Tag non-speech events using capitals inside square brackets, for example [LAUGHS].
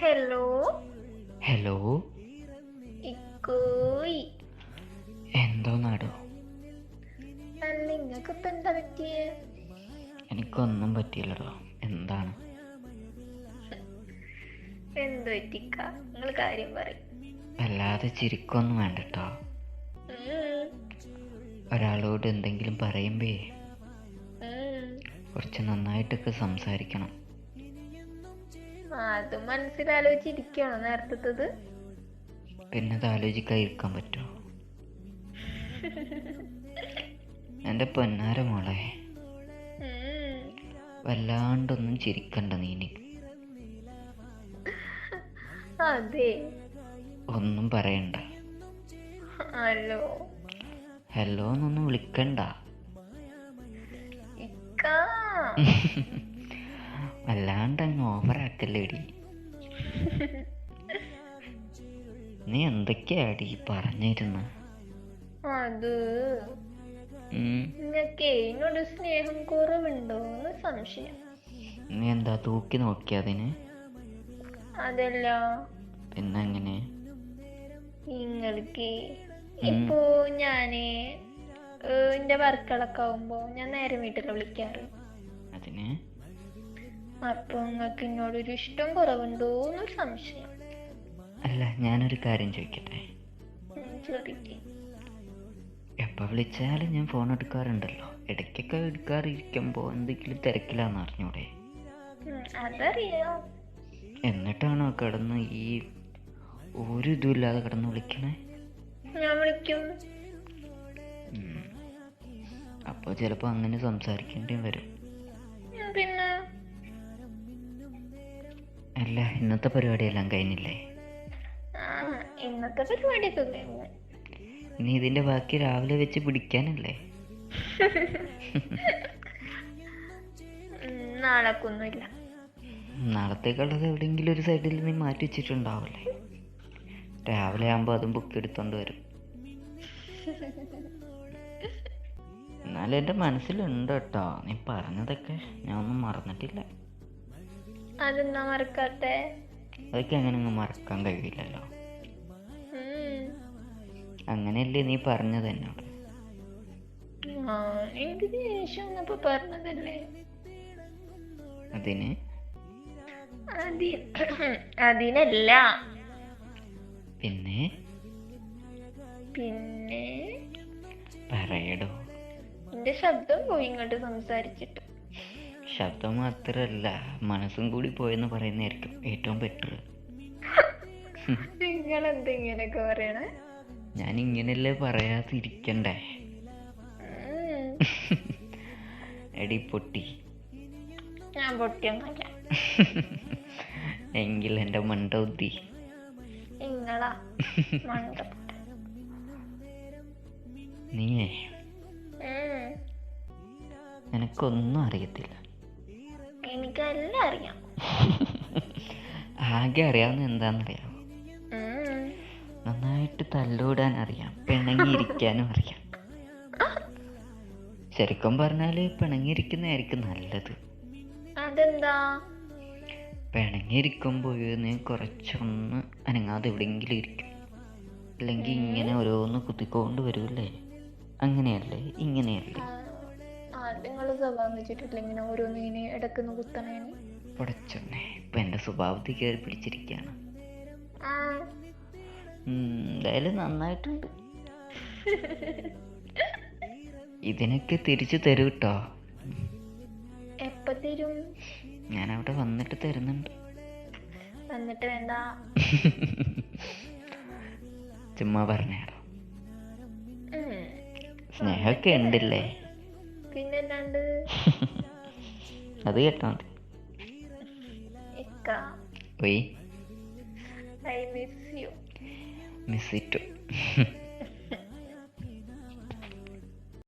Hello hello ഇക്കോയ്. എന്തോ നാടോ എന്താ പറ്റിയേ? എനിക്കൊന്നും പറ്റിയില്ലടോ. എന്താണ്? എന്ത് പറ്റിക്ക? നിങ്ങൾ കാര്യം പറയും. വല്ലാതെ ചിരിക്കൊന്നും വേണ്ട കേട്ടോ ഒരാളോട് എന്തെങ്കിലും പറയുമ്പേ കുറച്ച് നന്നായിട്ടൊക്കെ സംസാരിക്കണം. അത് മനസ്സിലാലോചിച്ചിരിക്കണോ നേരത്തത് പിന്നെ അത് ആലോചിക്കാതിരിക്കാൻ പറ്റുമോ? എന്റെ പൊന്നാര മോളെ. വല്ലാണ്ടൊന്നും ചിരിക്കണ്ട നീ അതെ. ഒന്നും പറയണ്ട. ഹലോ. ഹലോ എന്നൊന്നും വിളിക്കണ്ട. ഇക്ക. [LAUGHS] വല്ലാണ്ട് അങ്ങ് ഓവറാക്കല്ലേടി. നീ എന്തൊക്കെയാടി പറഞ്ഞിരുന്ന? അത് നിങ്ങക്കേ എന്നോട് സ്നേഹം കുറവുണ്ടോ എന്ന് സംശയം. നീ എന്താ തൂക്കി നോക്കിയതിന് അതല്ല. പിന്നെ എങ്ങനെ നിങ്ങൾക്ക് ഇപ്പോ ഞാൻ എന്റെ വർക്കുകളൊക്കെ ആവുമ്പോ ഞാൻ നേരെ വീട്ടിൽ വിളിക്കാറ് അതിന്? അപ്പൊ നിങ്ങൾക്ക് എന്നോടൊരു ഇഷ്ടം കുറവുണ്ടോ എന്നൊരു സംശയം. അല്ല ഞാനൊരു കാര്യം ചോദിക്കട്ടെ? എപ്പോൾ വിളിച്ചാലും ഞാൻ ഫോൺ എടുക്കാറുണ്ടല്ലോ. ഇടയ്ക്കൊക്കെ എടുക്കാറിരിക്കുമ്പോൾ എന്തെങ്കിലും തിരക്കിലാന്ന് അറിഞ്ഞൂടെ? ഉം, എന്നിട്ടാണോ കിടന്ന് ഈ ഒരു ഇതുമില്ലാതെ കിടന്ന് വിളിക്കണേ? ഞാൻ വിളിക്കും. അപ്പോൾ ചിലപ്പോൾ അങ്ങനെ സംസാരിക്കേണ്ടിയും വരും. അല്ല ഇന്നത്തെ പരിപാടിയെല്ലാം കഴിഞ്ഞില്ലേ? ഇന്നത്തെ പരിപാടിയൊക്കെ കഴിഞ്ഞു. ഇനി ഇതിന്റെ ബാക്കി രാവിലെ വെച്ച് പിടിക്കാനല്ലേ? നാളേക്കൊന്നുമില്ല. നാളത്തേക്കുള്ളത് എവിടെയെങ്കിലും ഒരു സൈഡിൽ നീ മാറ്റി വെച്ചിട്ടുണ്ടാവില്ലേ രാവിലെ ആകുമ്പോൾ അതും ബുക്ക് എടുത്തോണ്ട് വരും. എന്നാലും എന്റെ മനസ്സിലുണ്ട് കേട്ടോ. നീ പറഞ്ഞതൊക്കെ ഞാൻ ഒന്നും മറന്നിട്ടില്ല. അതെന്താ മറക്കാത്തെ? അതൊക്കെ അങ്ങനെ അങ്ങ് മറക്കാൻ കഴിയില്ലല്ലോ. അങ്ങനെയല്ലേ നീ പറഞ്ഞത് എന്നോട്? എനിക്ക് ദേഷ്യം വന്നപ്പോ പറഞ്ഞതല്ലേ? അതിന്? അതി അതിനല്ല. പിന്നെ? പിന്നെ? പറയടോ. എന്റെ ശബ്ദം പോയി ഇങ്ങോട്ട് സംസാരിച്ചിട്ട്. ശബ്ദം മാത്രമല്ല മനസ്സും കൂടി പോയെന്ന് പറയുന്നതായിരിക്കും ഏറ്റവും ബെറ്റർ നിങ്ങൾ എന്തിങ്ങനെയൊക്കെ പറയണേ? ഞാൻ ഇങ്ങനെയല്ലേ പറയാതിരിക്കണ്ടേ. എടി പൊട്ടി. ഞാൻ പൊട്ടിയൊന്നല്ല എങ്കിൽ എന്റെ മണ്ട ബുദ്ധി നിങ്ങളാ മണ്ട. നീയേ. നിനക്കൊന്നും അറിയത്തില്ല. അറിയാം. ആകെ അറിയാവുന്ന എന്താണെന്നറിയാമോ ഉം. നന്നായിട്ട് തല്ലൂടാൻ അറിയാം പിണങ്ങിയിരിക്കാനും അറിയാം. ശരിക്കും പറഞ്ഞാൽ പിണങ്ങിയിരിക്കുന്നതായിരിക്കും നല്ലത്. അതെന്താ? പിണങ്ങിയിരിക്കുമ്പോൾ കുറച്ചൊന്ന് അനങ്ങാതെ എവിടെയെങ്കിലും ഇരിക്കും. അല്ലെങ്കിൽ ഇങ്ങനെ ഓരോന്ന് കുത്തിക്കൊണ്ട് വരൂല്ലേ? അങ്ങനെയല്ലേ? ഇങ്ങനെയല്ലേ? നിങ്ങൾ സ്വഭാവം വെച്ചിട്ടില്ല ഇങ്ങനെ ഓരോന്ന് ഇങ്ങനെ ഇടക്കുന്ന കുത്തണേന്? പടച്ചോനെ. ഇപ്പം എന്റെ സ്വഭാവത്തിൽ കയറി പിടിച്ചിരിക്കുകയാണ്. ഉം, എന്തായാലും നന്നായിട്ടുണ്ട് ഇതിനൊക്കെ തിരിച്ചു തരൂ കേട്ടോ തരും? ഞാൻ അവിടെ വന്നിട്ട് തരുന്നുണ്ട്. വന്നിട്ട് വേണ്ട. ചുമ്മാ പറഞ്ഞാടോ. ഉം. സ്നേഹമൊക്കെ ഉണ്ടല്ലേ? അത് കേട്ടോ മതി. ഇക്ക പോയി I miss you miss it